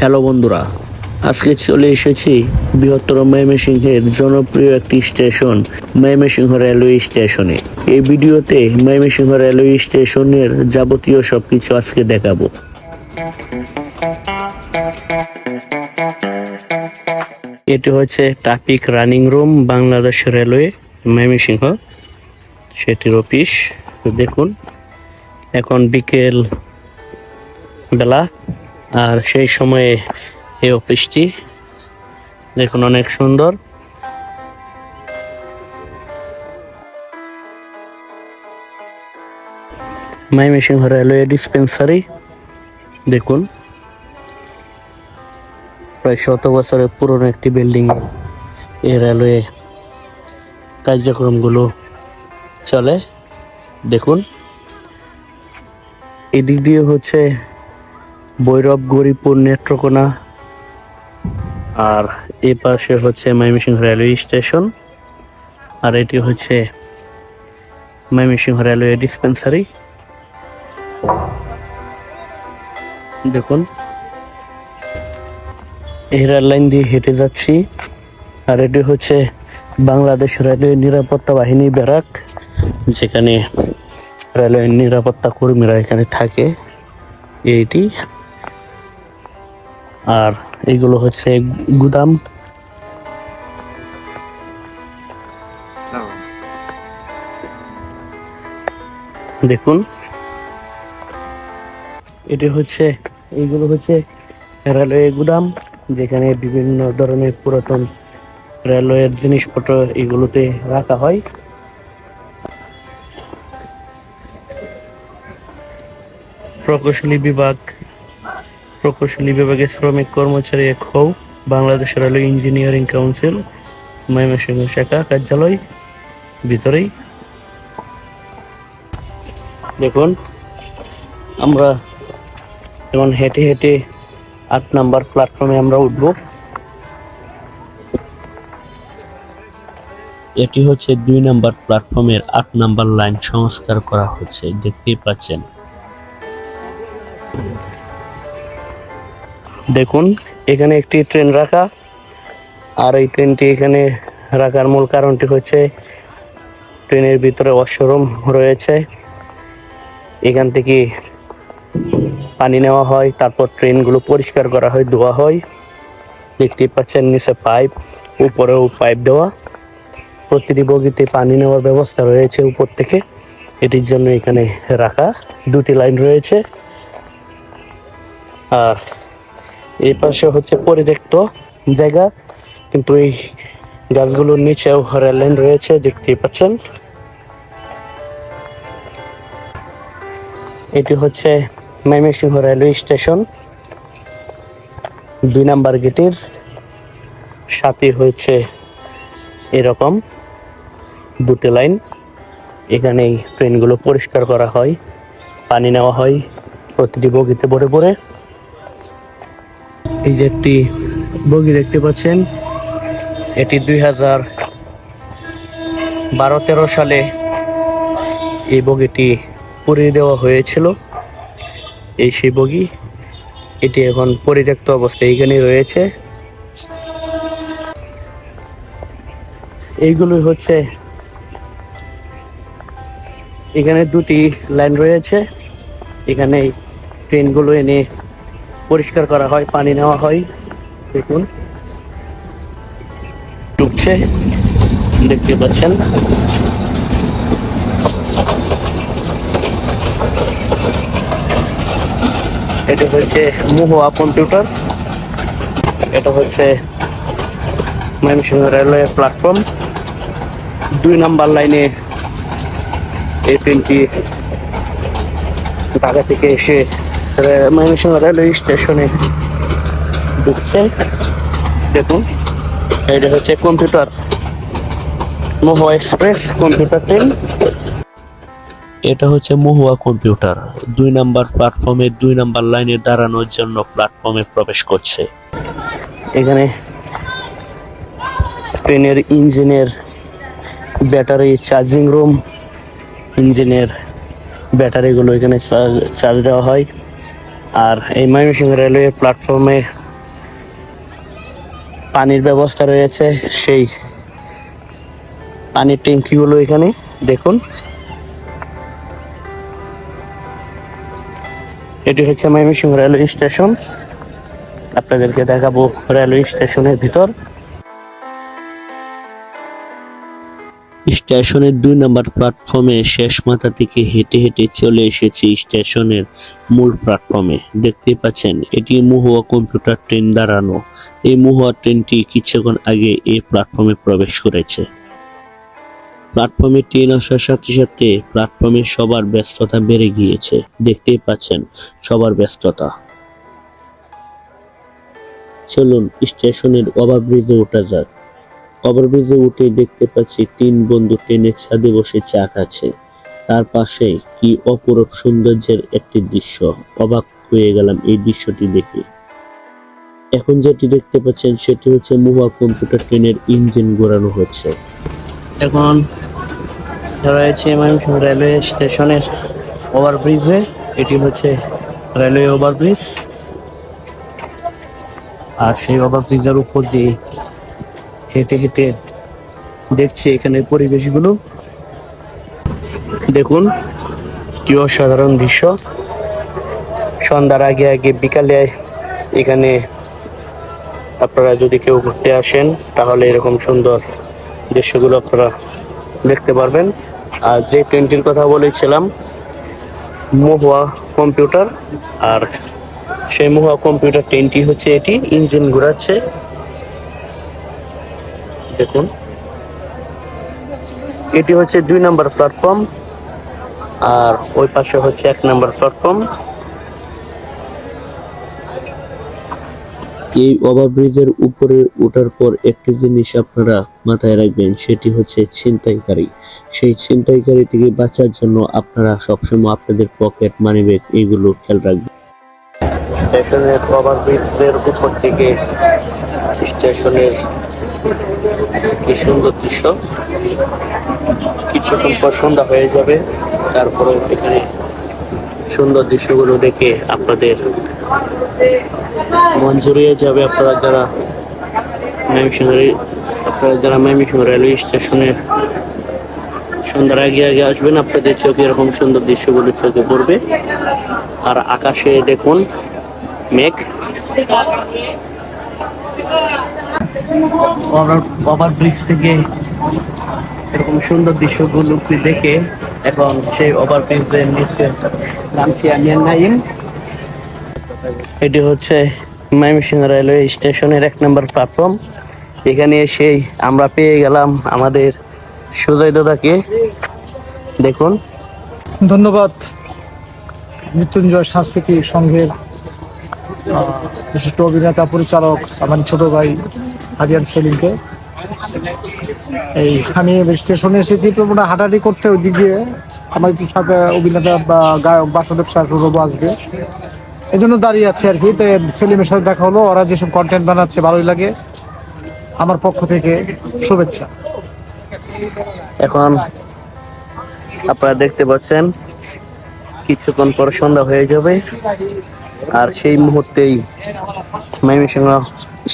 Hello বন্ধুরা, আজকে চলে এসেছি বৃহত্তর ময়মনসিংহের জনপ্রিয় একটি স্টেশন, ময়মনসিংহ রেলওয়ে স্টেশনে। এই ভিডিওতে ময়মনসিংহ রেলওয়ে স্টেশনের যাবতীয় সবকিছু আজকে দেখাবো। এটি হচ্ছে traffic running room Bangladesh railway Mymensingh. সেটির অফিস, দেখুন, এখন বিকেল বেলা। আর সেই সময়ে এই অফিসটি দেখুন অনেক সুন্দর। ময়মনসিংহ রেলওয়ে ডিসপেন্সারি, দেখুন। প্রায় শত বছরের পুরনো একটি বিল্ডিং এই রেলওয়ে কার্যক্রমগুলো চলে, দেখুন। এদিক দিয়ে হচ্ছে ভৈরব গরিপুর নেত্রকোনা। আর এই পাশে হচ্ছে ময়মনসিংহ রেলওয়ে স্টেশন। আর এটি হচ্ছে ময়মনসিংহ রেলওয়ে ডিসপেন্সারি। দেখুন। এই রেল লাইন দিয়ে হেঁটে যাচ্ছি। আর এটি হচ্ছে বাংলাদেশ রেলওয়ে নিরাপত্তা বাহিনী ব্যারাক, যেখানে রেলওয়ে নিরাপত্তা কর্মীরা এখানে থাকে। এইটি। আর এগুলো হচ্ছে গুদাম। দেখুন। এটি হচ্ছে এইগুলো হচ্ছে রেলওয়ে গুদাম, যেখানে বিভিন্ন ধরনের পুরাতন রেলওয়ের জিনিসপত্র এগুলোতে রাখা হয়। প্রকৌশলী বিভাগ প্রকৌশলী বিভাগের শ্রমিক কর্মচারী এক হৌ Bangladesh railway engineering council, Mymensingh শাখা, কার্যালয়, ভিতরেই। দেখুন, আমরা এখন হেঁটে হেঁটে আট নাম্বার প্ল্যাটফর্মে আমরা উঠব। এটি হচ্ছে দুই নাম্বার প্ল্যাটফর্মের আট নাম্বার লাইন সংস্কার করা হচ্ছে। দেখতেই পাচ্ছেন। দেখুন, এখানে একটি ট্রেন রাখা, আর এই ট্রেনটি এখানে রাখার মূল কারণটি হচ্ছে ট্রেনের ভিতরে ওয়াশরুম রয়েছে। এখান থেকে পানি নেওয়া হয়, তারপর ট্রেনগুলো পরিষ্কার করা হয়, ধোয়া হয়। দেখতে পাচ্ছেন, নিচে পাইপ উপরেও পাইপ দেওয়া। প্রতিটি বগিতে পানি নেওয়ার ব্যবস্থা রয়েছে উপর থেকে। এটির জন্য এখানে রাখা দুটি লাইন রয়েছে। আর এই পাশে হচ্ছে পরিত্যক্ত জায়গা। কিন্তু এই গাছগুলোর নিচেও রেল লাইন রয়েছে, দেখতেই পাচ্ছেন। এটি হচ্ছে ময়মনসিংহ রেলওয়ে স্টেশন। দুই নাম্বার গেটের সাথে হয়েছে এরকম দুটি লাইন। এখানে এই ট্রেনগুলো পরিষ্কার করা হয়, পানি নেওয়া হয়, প্রতিটি বগিতে ভরে ভরে। এই যে একটি বগি দেখতে পাচ্ছেন, এটি দুই হাজার বারো তেরো সালে এই বগিটি পুড়িয়ে দেওয়া হয়েছিল। এই সেই বগি, এটি এখন পরিত্যক্ত অবস্থায় এখানে রয়েছে। এইগুলোই হচ্ছে, এখানে দুটি লাইন রয়েছে। এখানে ট্রেনগুলো এনে পরিষ্কার করা হয়, পানি নেওয়া হয়। দেখুন। ঢুকছে। দেখতে পাচ্ছেন। এটা হচ্ছে মুহুয়া কম্পিউটার। এটা হচ্ছে ময়মনসিংহ রেলওয়ে প্ল্যাটফর্ম। দুই নাম্বার লাইনে এই ট্রেনটি ঢাকা থেকে এসে ময়মনসিংহ রেলওয়ে স্টেশনে ঢুকছে দেখুন এটা হচ্ছে commuter Mohua express commuter train. এটা হচ্ছে মহুয়া কম্পিউটার। দুই নাম্বার প্ল্যাটফর্মে দুই নাম্বার লাইনে দাঁড়ানোর জন্য প্ল্যাটফর্মে প্রবেশ করছে। এখানে ট্রেনের ইঞ্জিনের ব্যাটারি চার্জিং রুম ইঞ্জিনের ব্যাটারিগুলো এখানে চার্জ দেওয়া হয়। আর এই ময়মনসিংহ রেলওয়ে প্ল্যাটফর্মে পানির ব্যবস্থা রয়েছে, সেই পানির ট্যাঙ্কিগুলো এখানে, দেখুন। এটি হচ্ছে ময়মনসিংহ রেলওয়ে স্টেশন। আপনাদেরকে দেখাবো রেলওয়ে স্টেশনের ভিতর। স্টেশনের দুই নম্বর প্ল্যাটফর্মে শেষ মাথা থেকে হেঁটে হেঁটে চলে এসেছি স্টেশনের মূল প্ল্যাটফর্মে। দেখতে পাচ্ছেন, এটি মহুয়া কম্পিউটার ট্রেন দাঁড়ানো এই মহুয়া ট্রেনটি কিছুক্ষণ আগে এই প্ল্যাটফর্মে প্রবেশ করেছে। প্ল্যাটফর্মে ট্রেন আসার সাথে সাথে প্ল্যাটফর্মে সবার ব্যস্ততা বেড়ে গিয়েছে। দেখতেই পাচ্ছেন, সবার ব্যস্ততা। চলুন, স্টেশনের ওভারব্রিজে ওঠা যাক। ওভারব্রিজে উঠে দেখতে পাচ্ছি তিন বন্ধু ট্রেনের ছাদে বসে চা খাচ্ছে। তার পাশে কি অপরূপ সৌন্দর্যের একটি দৃশ্য। অবাক হয়ে গেলাম এই দৃশ্যটি দেখে। এখন যেটি দেখতে পাচ্ছেন সেটি হচ্ছে মুহুয়া কম্পিউটার ট্রেনের ইঞ্জিন ঘোরানো হচ্ছে। এখন রয়েছে রেলওয়ে স্টেশনের ওভারব্রিজে। এটি হচ্ছে রেলওয়ে ওভারব্রিজ। আর সেই ওভারব্রিজের উপর দিয়ে হেঁটে হেঁটে দেখছি এখানে পরিবেশগুলো। দেখুন, কি অসাধারণ দৃশ্য। সন্ধ্যার আগে আগে বিকালে এখানে আপনারা যদি কেউ ঘুরতে আসেন, তাহলে এরকম সুন্দর দৃশ্যগুলো আপনারা দেখতে পারবেন। আর যে ট্রেনটির কথা বলেছিলাম, মহুয়া কম্পিউটার, আর সেই মহুয়া কম্পিউটার ট্রেনটি হচ্ছে এটি, ইঞ্জিন ঘোরাচ্ছে। দেখুন। এটি হচ্ছে দুই নম্বর প্ল্যাটফর্ম আর ওই পাশে হচ্ছে এক নম্বর প্ল্যাটফর্ম এই ওভারব্রিজের উপরে ওঠার পর একটি জিনিস আপনারা মাথায় রাখবেন সেটি হচ্ছে ছিনতাইকারী। সেই ছিনতাইকারী থেকে বাঁচার জন্য আপনারা সবসময় আপনাদের পকেট মানিব্যাগ এইগুলো খেয়াল রাখবেন। স্টেশনের ওভারব্রিজের উপর থেকে স্টেশনের কি সুন্দর দৃশ্য। কিছুক্ষণ পর সন্ধ্যা হয়ে যাবে। তারপরে এখানে সুন্দর দৃশ্যগুলো দেখে আপনাদের মন যাবে আপনারা যারা ময়মনসিংহ আপনারা যারা ময়মনসিংহ রেলওয়ে স্টেশনের সন্ধ্যার আগে আগে আসবেন, আপনাদের চোখে এরকম সুন্দর দৃশ্যগুলো চোখে পড়বে। আর আকাশে দেখুন, মেঘ। ওভার ব্রিজ থেকে এরকম সুন্দর দৃশ্যগুলো দেখে এবং সেই ওভার ব্রিজের নিচে নাইম। এটি হচ্ছে ময়মনসিংহ রেলওয়ে স্টেশনের এক নম্বর প্ল্যাটফর্ম এখানে এসেই আমরা পেয়ে গেলাম আমাদের সুজয় দাদাকে। দেখুন। ধন্যবাদ মৃত্যুঞ্জয় সাংস্কৃতিক সংঘের বিশিষ্ট অভিনেতা, পরিচালক, আমার ছোট ভাই হারিয়ান সেলিমকে। এই, আমি স্টেশনে এসেছি, তো মোটা হাঁটাহাঁটি করতে ওই দিকে আমার একটু সাথে অভিনেতা গায়ক বাসুদেব সৌরভ আসবে। এই জন্য দাঁড়িয়ে আছি আর কি। তো সেলিমের সাথে দেখা হলো, ওরা যেসব কন্টেন্ট বানাচ্ছে, ভালোই লাগে। আমার পক্ষ থেকে শুভেচ্ছা। এখন আপনারা দেখতে পাচ্ছেন, কিছুক্ষণ পর সন্ধ্যা হয়ে যাবে। আর সেই মুহূর্তেই ময়মনসিংহ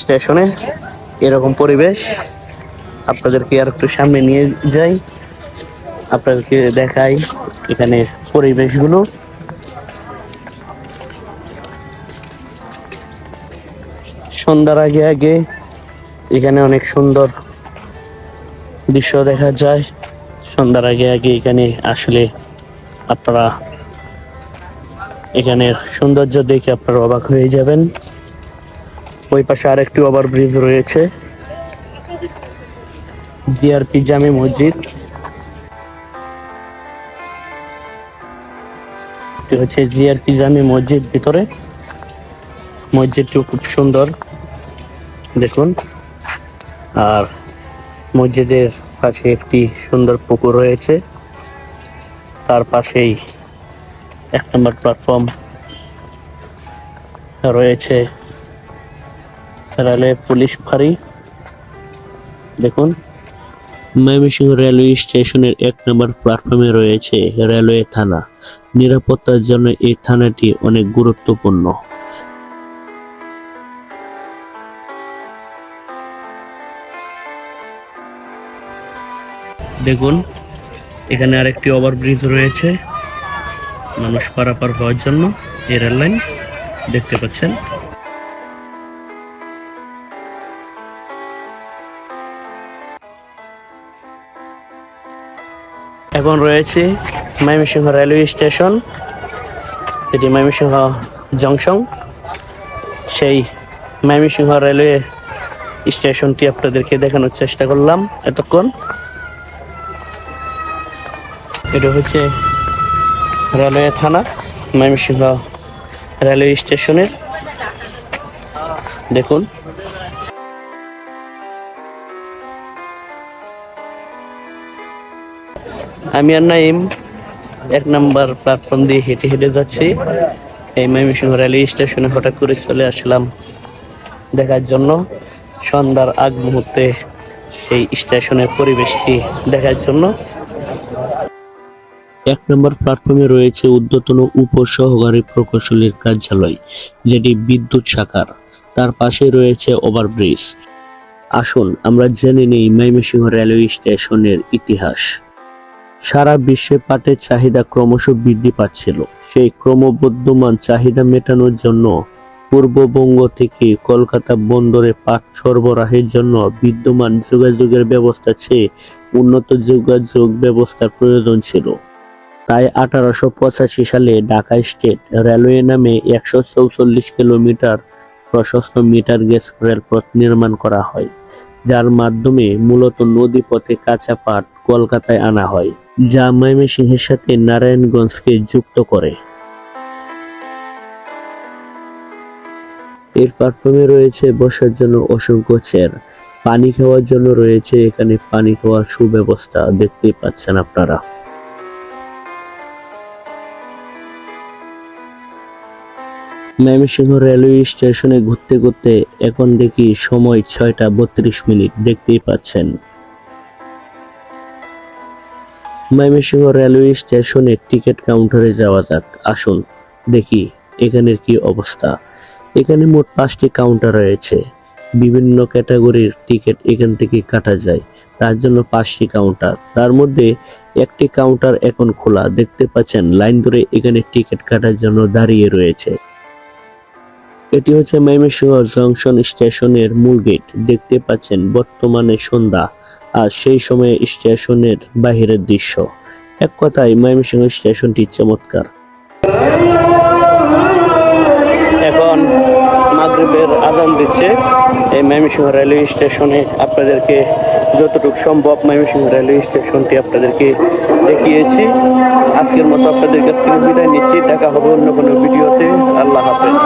স্টেশনে এরকম পরিবেশ। আপনাদেরকে আর একটু সামনে নিয়ে যাই। আপনাদেরকে দেখাই এখানে পরিবেশগুলো। সন্ধ্যার আগে আগে এখানে অনেক সুন্দর দৃশ্য দেখা যায়। সন্ধ্যার আগে আগে এখানে আসলে আপনারা এখানের সৌন্দর্য দেখে আপনারা অবাক হয়ে যাবেন। ওই পাশে আরেকটি ওভার ব্রিজ রয়েছে। জিআরপি জামি মসজিদ। হচ্ছে জিআরপি জামি মসজিদ ভিতরে। মসজিদটিও খুব সুন্দর। দেখুন। আর মসজিদের পাশে একটি সুন্দর পুকুর রয়েছে। তার পাশেই এক নম্বর প্ল্যাটফর্ম রয়েছে। রেলওয়ে পুলিশ ফাঁড়ি। দেখুন, ময়মনসিংহ রেলওয়ে স্টেশনের এক নম্বর প্ল্যাটফর্মে রয়েছে রেলওয়ে থানা। নিরাপত্তার জন্য এই থানাটি অনেক গুরুত্বপূর্ণ। দেখুন, এখানে আরেকটি ওভারব্রিজ রয়েছে। মানুষ পারাপার হওয়ার জন্য এই রেল লাইন দেখতে পাচ্ছেন। এখন রয়েছে ময়মনসিংহ রেলওয়ে স্টেশন। এটি ময়মনসিংহ জংশন। সেই ময়মনসিংহ রেলওয়ে স্টেশনটি আপনাদেরকে দেখানোর চেষ্টা করলাম এতক্ষণ। এটা হচ্ছে রেলওয়ে থানা, ময়মনসিংহ রেলওয়ে স্টেশনের। দেখুন। আমি আর নাইম এক নাম্বার প্ল্যাটফর্ম দিয়ে হেঁটে হেঁটে যাচ্ছি। এই ময়মনসিংহ রেলওয়ে স্টেশনে হঠাৎ করে চলে আসলাম দেখার জন্য। সন্ধ্যার আগ মুহূর্তে সেই স্টেশনের পরিবেশটি দেখার জন্য। এক নম্বর প্ল্যাটফর্মে রয়েছে ঊর্ধ্বতন উপসহকারী প্রকৌশলীর কার্যালয়, যেটি বিদ্যুৎ শাখার। তার পাশে রয়েছে ওভারব্রিজ আসুন, আমরা জেনে নেই ময়মনসিংহ রেলওয়ে স্টেশনের ইতিহাস। সারা বিশ্বে পাটের চাহিদা ক্রমশ বৃদ্ধি পাচ্ছিল। সেই ক্রমবর্ধমান চাহিদা মেটানোর জন্য পূর্ববঙ্গ থেকে কলকাতা বন্দরে পাট সরবরাহের জন্য বিদ্যমান যোগাযোগের ব্যবস্থা চেয়ে উন্নত যোগাযোগ ব্যবস্থার প্রয়োজন ছিল। তাই আঠারোশো পঁচাশি সালে ঢাকা স্টেট রেলওয়ে নামে একশো চৌচল্লিশ কিলোমিটার প্রশস্ত মিটার গেজ রেলপথ নির্মাণ করা হয়, যার মাধ্যমে মূলত নদী পথে কাঁচা পাট কলকাতায় আনা হয়, যা ময়মনসিংহের সাথে নারায়ণগঞ্জকে যুক্ত করে। এর প্ল্যাটফর্মে রয়েছে বসার জন্য অসংখ্য চেয়ার। পানি খাওয়ার জন্য রয়েছে এখানে পানি খাওয়ার সুব্যবস্থা, দেখতেই পাচ্ছেন আপনারা। ময়মনসিংহ রেলওয়ে স্টেশনে ঘুরতে ঘুরতে এখন দেখি সময় ছয়টা বত্রিশ মিনিট, দেখতেই পাচ্ছেন। ময়মনসিংহ রেলওয়ে স্টেশনে টিকিট কাউন্টারে যাওয়া যাক। আসুন, দেখি এখানের কি অবস্থা। এখানে মোট পাঁচটি কাউন্টার রয়েছে। বিভিন্ন ক্যাটাগরির টিকিট এখান থেকে কাটা যায়। তার জন্য পাঁচটি কাউন্টার। তার মধ্যে একটি কাউন্টার এখন খোলা। দেখতে পাচ্ছেন, লাইন ধরে এখানে টিকিট কাটার জন্য দাঁড়িয়ে রয়েছে। এটি হচ্ছে ময়মনসিংহ জংশন স্টেশনের মূল গেট। দেখতে পাচ্ছেন, বর্তমানে সন্ধ্যা। আর সেই সময়ে স্টেশনের বাহিরের দৃশ্য। এক কথায় ময়মনসিংহ স্টেশনটি চমৎকার। এখন মাগরীবের আদান দিচ্ছে। এই ময়মনসিংহ রেলওয়ে স্টেশনে আপনাদেরকে যতটুকু সম্ভব ময়মনসিংহ রেলওয়ে স্টেশনটি আপনাদেরকে দেখিয়েছি। আজকের মতো আপনাদের কাছ থেকে বিদায় নিচ্ছি। দেখা হবে অন্য কোনো ভিডিওতে। আল্লাহ হাফেজ।